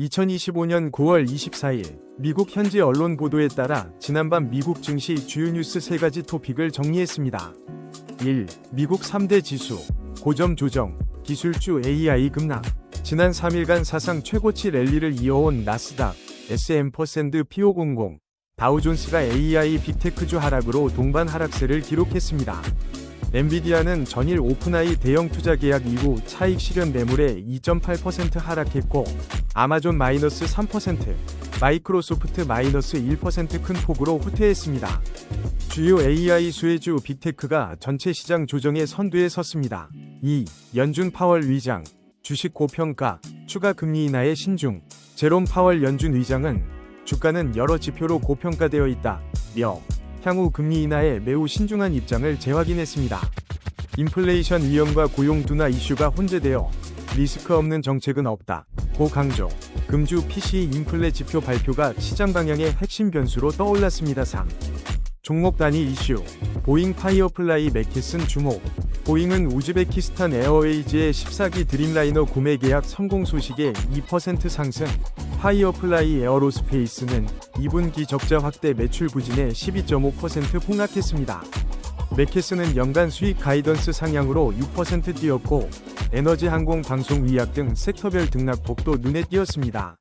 2025년 9월 24일 미국 현지 언론 보도에 따라 지난밤 미국 증시 주요 뉴스 세 가지 토픽을 정리했습니다. 1. 미국 3대 지수 고점 조정 기술주 AI 급락 지난 3일간 사상 최고치 랠리를 이어온 나스닥 S&P P500 다우존스가 AI 빅테크주 하락으로 동반 하락세를 기록했습니다. 엔비디아는 전일 오픈아이 대형 투자 계약 이후 차익 실현 매물에 2.8% 하락했고 아마존 마이너스 3%, 마이크로소프트 마이너스 1%큰 폭으로 후퇴했습니다. 주요 AI 수혜주 빅테크가 전체 시장 조정의 선두에 섰습니다. 2. 연준 파월 위장, 주식 고평가, 추가 금리 인하의 신중. 제롬 파월 연준 의장은 주가는 여러 지표로 고평가되어 있다. 며 향후 금리 인하에 매우 신중한 입장을 재확인했습니다. 인플레이션 위험과 고용 둔화 이슈가 혼재되어 리스크 없는 정책은 없다. 고 강조. 금주 PC 인플레 지표 발표가 시장 방향의 핵심 변수로 떠올랐습니다. 3. 종목 단위 이슈. 보잉 파이어플라이 매켓슨 주목. 보잉은 우즈베키스탄 에어웨이즈의 14기 드림라이너 구매 계약 성공 소식에 2% 상승. 파이어플라이 에어로스페이스는 2분기 적자 확대 매출 부진에 12.5% 폭락했습니다. 매켓스는 연간 수익 가이던스 상향으로 6% 뛰었고 에너지 항공 방송 위약 등 섹터별 등락폭도 눈에 띄었습니다.